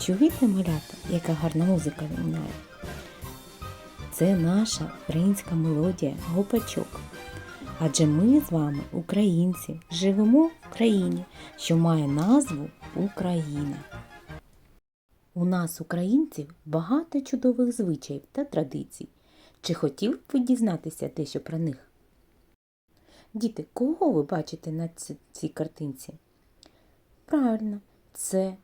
Чуєте, малята, яка гарна музика лунає? Це наша українська мелодія гопачок. Адже ми з вами, українці, живемо в країні, що має назву Україна. У нас, українців, багато чудових звичаїв та традицій. Чи хотіли б ви дізнатися дещо про них? Діти, кого ви бачите на ці- цій картинці? Правильно, це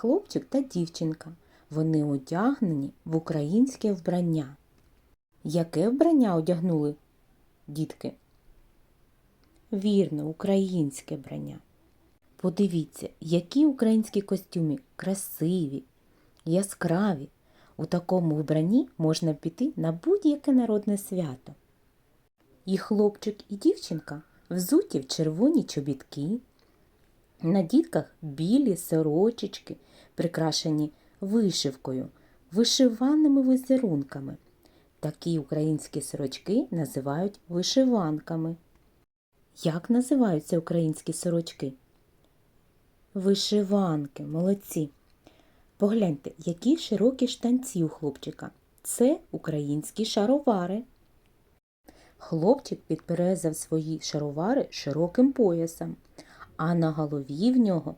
хлопчик та дівчинка. Вони одягнені в українське вбрання. Яке вбрання одягнули дітки? Вірно, українське вбрання. Подивіться, які українські костюми красиві, яскраві. У такому вбранні можна піти на будь-яке народне свято. І хлопчик, і дівчинка взуті в червоні чобітки, на дітках білі сорочечки, прикрашені вишивкою, вишиваними візерунками. Такі українські сорочки називають вишиванками. Як називаються українські сорочки? Вишиванки, молодці. Погляньте, які широкі штанці у хлопчика. Це українські шаровари. Хлопчик підперезав свої шаровари широким поясом, а на голові в нього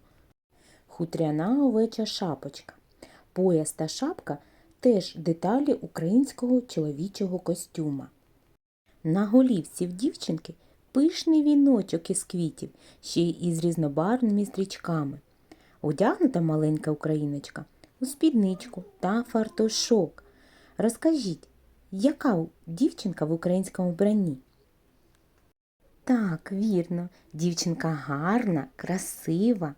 хутряна овеча шапочка. Пояс та шапка теж деталі українського чоловічого костюма. На голівці в дівчинки пишний віночок із квітів, ще й із різнобарвними стрічками. Одягнута маленька україночка у спідничку та фартушок. Розкажіть, яка дівчинка в українському вбранні? Так, вірно, дівчинка гарна, красива.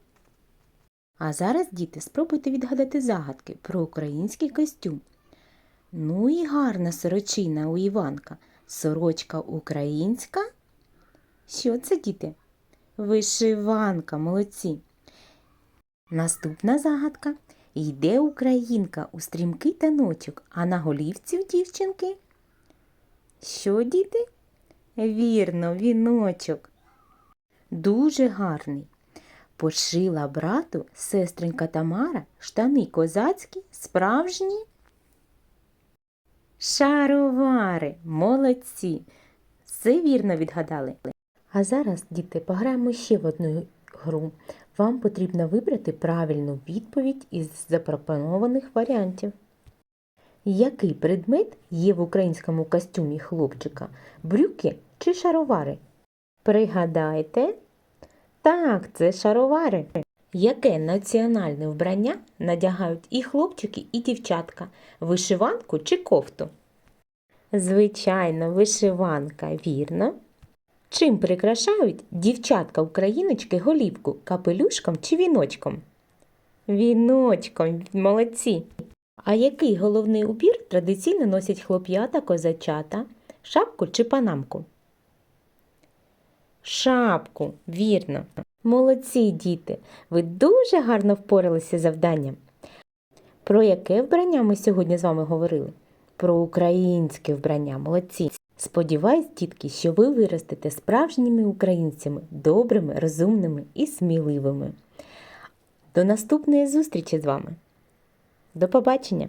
А зараз, діти, спробуйте відгадати загадки про український костюм. Ну і гарна сорочина у Іванка. Сорочка українська. Що це, діти? Вишиванка, молодці. Наступна загадка. Йде українка у стрімкий таночок, а на голівці в дівчинки. Що, діти? Вірно, віночок. Дуже гарний. Пошила брату сестренька Тамара штани козацькі, справжні. Шаровари, молодці. Все вірно відгадали. А зараз, діти, пограємо ще в одну гру. Вам потрібно вибрати правильну відповідь із запропонованих варіантів. Який предмет є в українському костюмі хлопчика? Брюки чи шаровари? Пригадайте. Так, це шаровари. Яке національне вбрання надягають і хлопчики, і дівчатка? Вишиванку чи кофту? Звичайно, вишиванка, вірно. Чим прикрашають дівчатка-україночки голівку капелюшком чи віночком? Віночком, молодці. А який головний убір традиційно носять хлоп'ята козачата? Шапку чи панамку? Шапку, вірно. Молодці, діти, ви дуже гарно впоралися з завданням. Про яке вбрання ми сьогодні з вами говорили? Про українське вбрання, молодці. Сподіваюсь, дітки, що ви виростете справжніми українцями, добрими, розумними і сміливими. До наступної зустрічі з вами. До побачення!